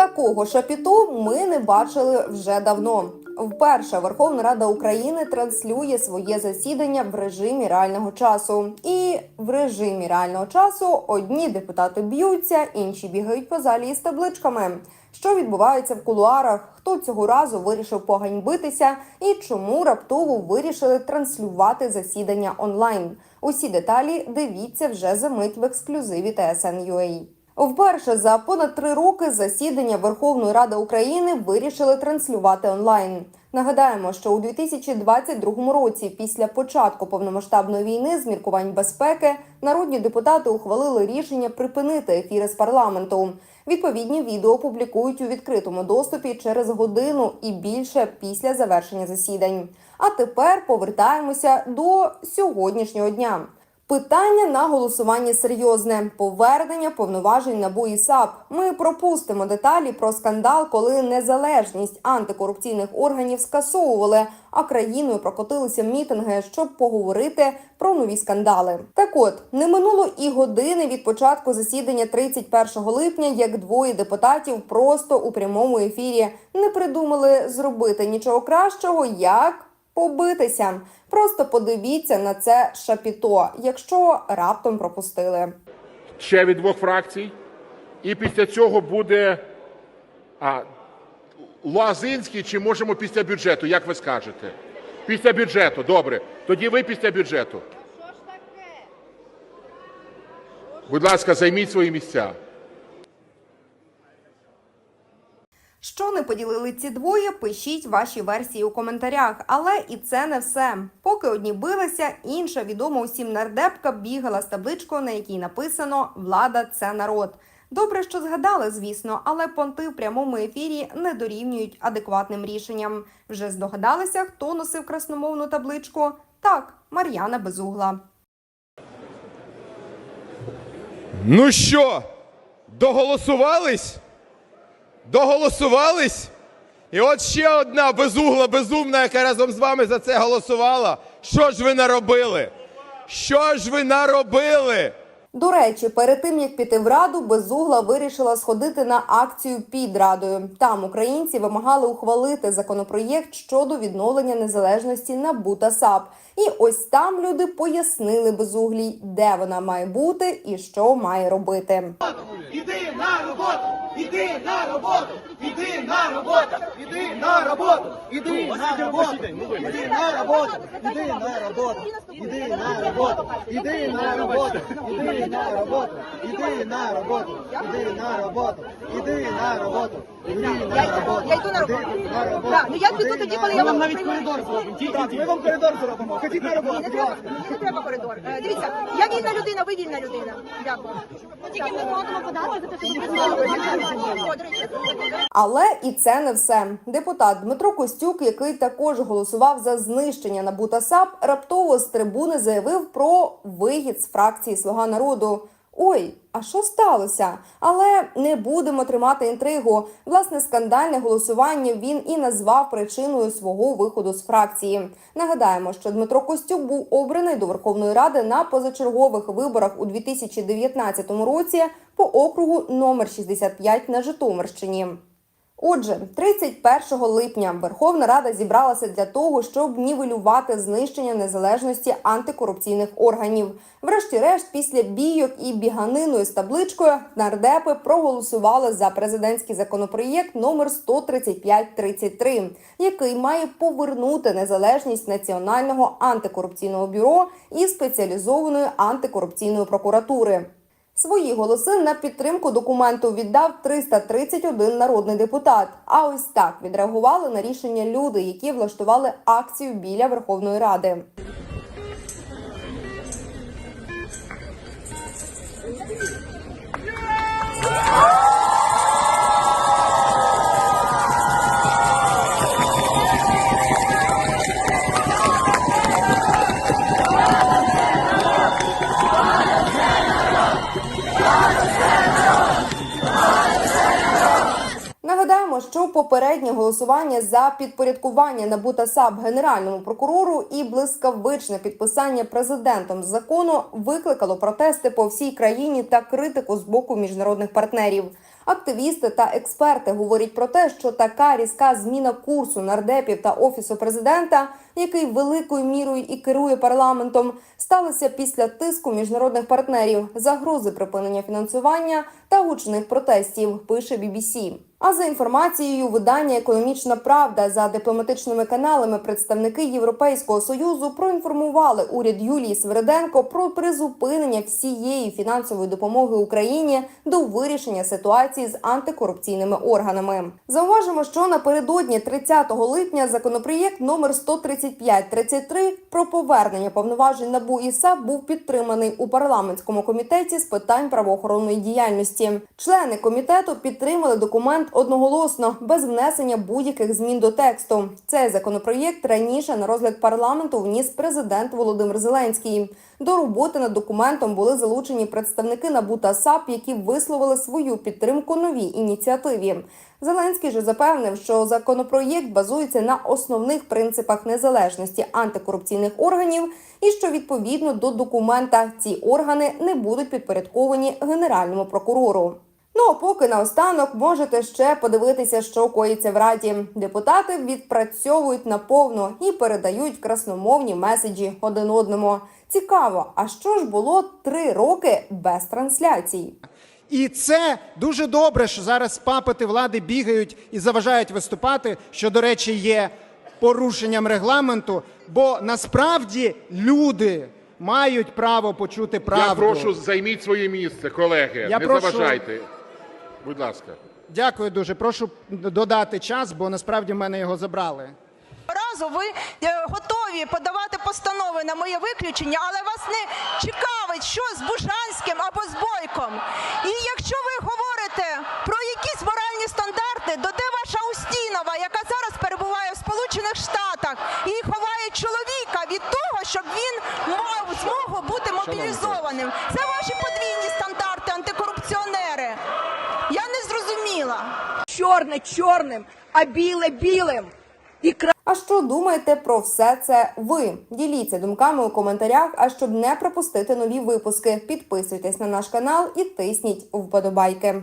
Такого шапіту ми не бачили вже давно. Вперше Верховна Рада України транслює своє засідання в режимі реального часу. І в режимі реального часу одні депутати б'ються, інші бігають по залі із табличками. Що відбувається в кулуарах? Хто цього разу вирішив поганьбитися і чому раптово вирішили транслювати засідання онлайн? Усі деталі дивіться вже за мить в ексклюзиві TSN.ua. Вперше за понад три роки засідання Верховної Ради України вирішили транслювати онлайн. Нагадаємо, що у 2022 році, після початку повномасштабної війни з міркувань безпеки, народні депутати ухвалили рішення припинити ефіри з парламенту. Відповідні відео публікують у відкритому доступі через годину і більше після завершення засідань. А тепер повертаємося до сьогоднішнього дня. Питання на голосування серйозне повернення повноважень НАБУ і САП. Ми пропустимо деталі про скандал, коли незалежність антикорупційних органів скасовували, а країною прокотилися мітинги, щоб поговорити про нові скандали. Так от не минуло і години від початку засідання 31 липня, як двоє депутатів просто у прямому ефірі не придумали зробити нічого кращого, як побитися. Просто подивіться на це шапіто, якщо раптом пропустили. ще від двох фракцій. І після цього буде а, Луазинський, чи можемо після бюджету, як ви скажете? Після бюджету, добре. Тоді ви після бюджету. Будь ласка, займіть свої місця. Що не поділили ці двоє, пишіть ваші версії у коментарях. Але і це не все. Поки одні билися, інша відома усім нардепка бігала з табличкою, на якій написано Влада це народ. Добре, що згадали, звісно, але понти в прямому ефірі не дорівнюють адекватним рішенням. Вже здогадалися, хто носив красномовну табличку? Так, Мар'яна Безугла. Ну що, доголосувались? Доголосувались? І от ще одна безугла, безумна, яка разом з вами за це голосувала. Що ж ви наробили? Що ж ви наробили? До речі, перед тим як піти в раду, Безугла вирішила сходити на акцію під радою. Там українці вимагали ухвалити законопроєкт щодо відновлення незалежності НАБУ та САП. І ось там люди пояснили Безуглій, де вона має бути і що має робити. Іди на роботу! Іди на роботу! Іди на роботу! Іди на роботу! Іди на роботу! Іди на роботу! Іди на роботу! Іди на роботу! Іди на роботу! Іди на роботу! Іди на роботу! Іди на роботу! Іди на роботу! Я йду на роботу. Так, ну я піду тоді, коли я вам навіть коридор зробимо. Ми вам коридор зробимо. Ходіть на роботу, Мені не треба, не треба коридор. Е, Дивіться, я вільна людина, ви вільна людина. Дякую. Тільки ми платимо податки за те, що ви Але і це не все. Депутат Дмитро Костюк, який також голосував за знищення НАБУ САП, раптово з трибуни заявив про вихід з фракції Слуга народу. Ой, а що сталося? Але не будемо тримати інтригу. Власне, скандальне голосування він і назвав причиною свого виходу з фракції. Нагадаємо, що Дмитро Костюк був обраний до Верховної Ради на позачергових виборах у 2019 році по округу номер 65 на Житомирщині. Отже, 31 липня Верховна Рада зібралася для того, щоб нівелювати знищення незалежності антикорупційних органів. Врешті-решт, після бійок і біганиною з табличкою нардепи проголосували за президентський законопроєкт номер 13533, який має повернути незалежність Національного антикорупційного бюро і спеціалізованої антикорупційної прокуратури. Свої голоси на підтримку документу віддав 331 народний депутат. А ось так відреагували на рішення люди, які влаштували акцію біля Верховної Ради. Попереднє голосування за підпорядкування НАБУ та САП генеральному прокурору і блискавичне підписання президентом закону викликало протести по всій країні та критику з боку міжнародних партнерів. Активісти та експерти говорять про те, що така різка зміна курсу нардепів та офісу президента, який великою мірою і керує парламентом, сталося після тиску міжнародних партнерів, загрози припинення фінансування та гучних протестів. Пише BBC. А за інформацією видання Економічна Правда за дипломатичними каналами представники Європейського союзу проінформували уряд Юлії Свериденко про призупинення всієї фінансової допомоги Україні до вирішення ситуації з антикорупційними органами. Зауважимо, що напередодні 30 липня законопроєкт номер 13533 про повернення повноважень НАБУ і САП був підтриманий у парламентському комітеті з питань правоохоронної діяльності. Члени комітету підтримали документ одноголосно без внесення будь-яких змін до тексту. Цей законопроєкт раніше на розгляд парламенту вніс президент Володимир Зеленський. До роботи над документом були залучені представники НАБУ та САП, які висловили свою підтримку новій ініціативі. Зеленський же запевнив, що законопроєкт базується на основних принципах незалежності антикорупційних органів, і що відповідно до документа ці органи не будуть підпорядковані генеральному прокурору. Ну а поки наостанок можете ще подивитися, що коїться в раді. Депутати відпрацьовують наповно і передають красномовні меседжі один одному. Цікаво, а що ж було три роки без трансляцій? І це дуже добре, що зараз папити влади бігають і заважають виступати, що, до речі, є порушенням регламенту, бо насправді люди мають право почути правду. Я прошу, займіть своє місце, колеги. Я не прошу- заважайте. Будь ласка. Дякую дуже. Прошу додати час, бо насправді в мене його забрали. разу ви е, готові подавати постанови на моє виключення, але вас не цікавить, що з Бужанським або з Бойком. І якщо ви говорите про якісь моральні стандарти, то де ваша Устінова, яка зараз перебуває в Сполучених Штатах і ховає чоловіка від того, щоб він мав змогу бути мобілізованим? Це ваші подвійні стандарти, антикорупціонери. Я не зрозуміла. Чорне чорним, а біле білим. І А що думаєте про все це ви? Діліться думками у коментарях. А щоб не пропустити нові випуски, підписуйтесь на наш канал і тисніть вподобайки.